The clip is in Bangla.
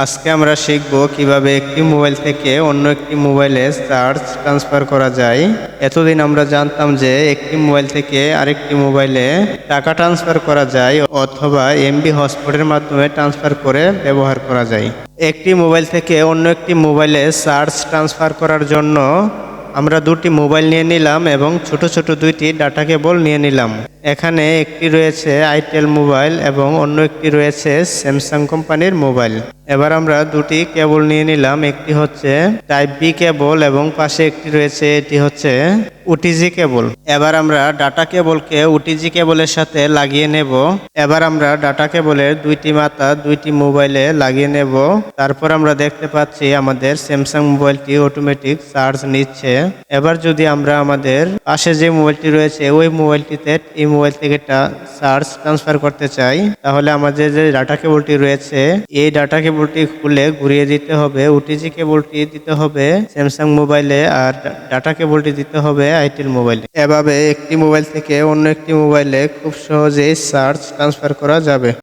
আজকে আমরা শিখব কীভাবে একটি মোবাইল থেকে অন্য একটি মোবাইলে চার্জ ট্রান্সফার করা যায়। এতদিন আমরা জানতাম যে একটি মোবাইল থেকে আরেকটি মোবাইলে টাকা ট্রান্সফার করা যায় অথবা এমবি হটস্পটের মাধ্যমে ট্রান্সফার করে ব্যবহার করা যায়। একটি মোবাইল থেকে অন্য একটি মোবাইলে চার্জ ট্রান্সফার করার জন্য আমরা দুটি মোবাইল নিয়ে নিলাম এবং ছোট ছোট দুইটি ডাটা কেবল নিয়ে নিলাম। এখানে একটি রয়েছে আইটেল মোবাইল এবং অন্য একটি রয়েছে স্যামসাং কোম্পানির মোবাইল। এবার আমরা দুটি কেবল নিয়ে নিলাম। একটি হচ্ছে টাইপ বি কেবল এবং পাশে একটি রয়েছে, এটি হচ্ছে ওটিজি কেবল। এবার আমরা ডাটা কেবলকে ওটিজি কেবলের সাথে লাগিয়ে নেব। এবার আমরা ডাটা কেবলের দুইটি মাথা, দুইটি মোবাইলে লাগিয়ে নেব। তারপর আমরা দেখতে পাচ্ছি আমাদের স্যামসাং মোবাইলটি অটোমেটিক চার্জ নিচ্ছে। এবার যদি আমরা আমাদের পাশে যে মোবাইলটি রয়েছে, ওই মোবাইলটিতে এই মোবাইল থেকে চার্জ ট্রান্সফার করতে চাই, তাহলে আমাদের যে ডাটা কেবলটি রয়েছে, এই ডাটা কেবলটি খুলে ঘুরিয়ে দিতে হবে ওটিজি কেবলটি দিতে হবে স্যামসাং মোবাইলে আর ডাটা কেবলটি দিতে হবে। আইটেল মোবাইলে। এভাবে একটি মোবাইল থেকে অন্য একটি মোবাইলে খুব সহজেই চার্জ ট্রান্সফার করা যাবে।